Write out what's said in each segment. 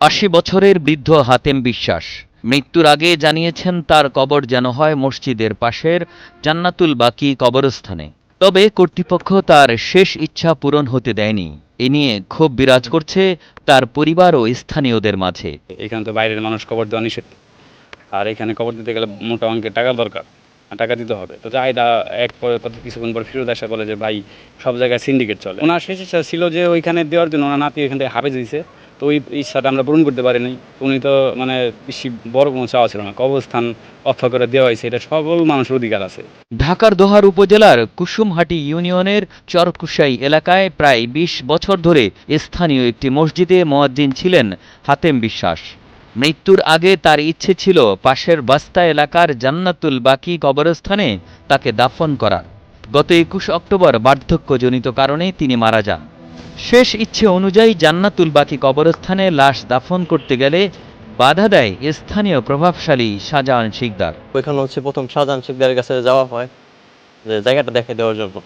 আশি বছরের বৃদ্ধ হাতেম বিশ্বাস। মৃত্যুর আগে জানিয়েছেন তার কবর যেন হয় মসজিদের পাশের জান্নাতুল বাকি কবরস্থানে। তবে কর্তৃপক্ষ তার শেষ ইচ্ছা পূরণ হতে দেয়নি। এ নিয়ে ক্ষোভ বিরাজ করছে তার পরিবার ও স্থানীয়দের মাঝে। এখানে তো বাইরের মানুষ কবর দেওয়া নিষেধ। আর এখানে কবর দিতে গেলে মোটা অঙ্কের টাকা দরকার টাকা দিতে হবে। তো চাহিদা এক পরে কিছুক্ষণ পর ফিরত আসা বলে যে, ভাই, সব জায়গায় সিন্ডিকেট চলে। ওনার শেষ ইচ্ছা ছিল যে, ওইখানে দেওয়ার জন্য ওনার নাতি ওইখান থেকে হাফেজ দিয়েছে তো ওই ইচ্ছাটা আমরা পূরণ করতে পারিনি উনি তো মানে বড় কোনো চাওয়া ছিল না। কবরস্থান অর্থ করে দেওয়া হয়েছে। এটা সকল মানুষের অধিকার আছে। ঢাকার দোহার উপজেলার কুসুমহাটি ইউনিয়নের চরকুশাই এলাকায় প্রায় ২০ বছর ধরে স্থানীয় একটি মসজিদে মোয়াজ্জিন ছিলেন হাতেম বিশ্বাস। মৃত্যুর আগে তার ইচ্ছে ছিল পাশের বাস্তা এলাকার জান্নাতুল বাকি কবরস্থানে তাকে দাফন করার। গত একুশ অক্টোবর বার্ধক্যজনিত কারণে তিনি মারা যান। শেষ ইচ্ছে অনুযায়ী জান্নাতুল বাকি কবরস্থানে লাশ দাফন করতে গেলে বাধা দেয় স্থানীয় প্রভাবশালী শাহজাহান শিকদার। ওইখানে হচ্ছে প্রথম শাহজাহান শিকদারের কাছে যাওয়া হয় যে জায়গাটা দেখে দেওয়ার জন্য।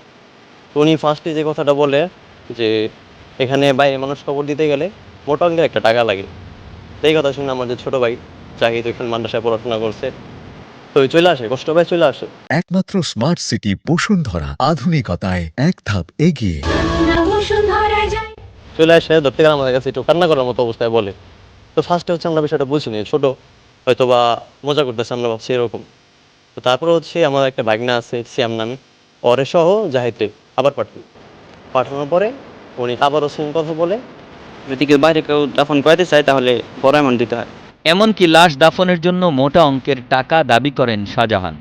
তো উনি ফার্স্টে যে কথাটা বলে যে এখানে বাইরে মানুষ খবর দিতে গেলে মোটা অঙ্কের একটা টাকা লাগে। তো এই কথা শুনে আমার যে ছোটো ভাই জাহিদ ওইখানে মাদ্রাসায় পড়াশোনা করছে তো ওই চলে আসে কষ্ট ভাই চলে আসে। একমাত্র স্মার্ট সিটি বসুন্ধরা আধুনিকতায় এক ধাপ এগিয়ে। চলে আসে ধরতে গেলে আমাদের কাছে একটু কান্না করার মতো অবস্থায় বলে। তো ফার্স্টে হচ্ছে আমরা বিষয়টা বুঝিনি ছোটো। হয়তো বা মজা করতেছে আমরা ভাবছি এরকম। তো তারপরে হচ্ছে আমার একটা ভাগনা আছে শ্যাম নামে। পরে সহ জাহিদে আবার পাঠানো পাঠানোর পরে উনি আবারও সেম কথা বলে যদি কেউ বাইরে কেউ দাফন করাতে চায় তাহলে বড় অ্যামাউন্ট দিতে হয়। এমনকি লাশ দাফনের জন্য মোটা অঙ্কের টাকা দাবি করেন শাহজাহান।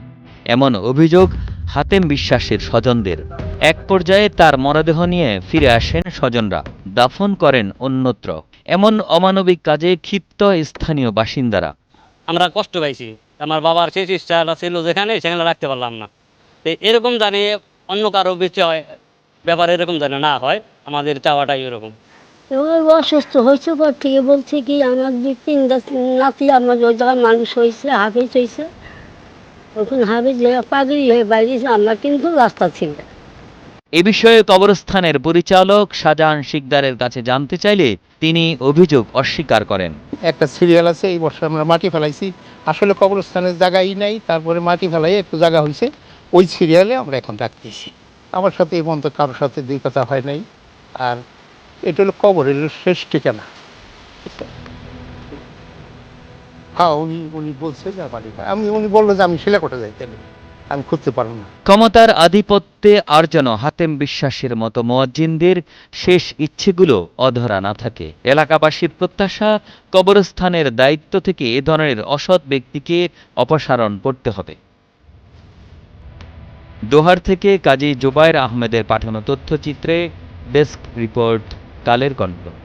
এমন অভিযোগ হাতেম বিশ্বাসের স্বজনদের। এক পর্যায়ে তার মরদেহ নিয়ে ফিরে আসেন স্বজনরা দাফন করেন অন্যত্র। এমন অমানবিক কাজে ক্ষিপ্ত স্থানীয় বাসিন্দারা। আমরা কষ্ট পাইছি। আমার বাবার শেষ ইচ্ছাটা ছিল যেখানে সেখানে রাখতে পারলাম না। তো এরকম জানি অন্য কারও বিষয় ব্যাপার এরকম জানি না হয় আমাদের চাওয়াটাই এরকম। অসুস্থ হয়েছে পর থেকে বলছে কি আমার দুই তিনটা নাতি আমার ওই জায়গায় মানুষ হয়েছে হাফেজ হয়েছে। ওখানে হাফেজ পাগড়ি হয়ে আমরা কিন্তু রাস্তা ছিল। এ বিষয়ে কবরস্থানের পরিচালক শাহজাহান শিকদারের কাছে জানতে চাইলে তিনি অভিযোগ অস্বীকার করেন। একটা সিরিয়াল আছে এই বছর আমরা মাটি ফেলাইছি। আসলে কবরস্থানের জায়গাই নাই তারপরে মাটি ফেলাই একটু জায়গা হয়েছে ওই সিরিয়ালে আমরা এখন রাখতেছি আমার সাথে এই পর্যন্ত কারোর সাথে দুই কথা হয় নাই। আর এটা হলো কবর এটা শেষ ঠিকানা। হ্যাঁ ক্ষমতার আধিপত্যে আর যেন হাতেম বিশ্বাসের মতো মোয়াজ্জিনদের শেষ ইচ্ছেগুলো অধরা না থাকে। এলাকাবাসীর প্রত্যাশা, কবরস্থানের দায়িত্ব থেকে এ ধরনের অসৎ ব্যক্তিকে অপসারণ করতে হবে। দোহার থেকে কাজী জুবায়ের আহমেদের পাঠানো তথ্যচিত্রে ডেস্ক রিপোর্ট, কালের কণ্ঠ।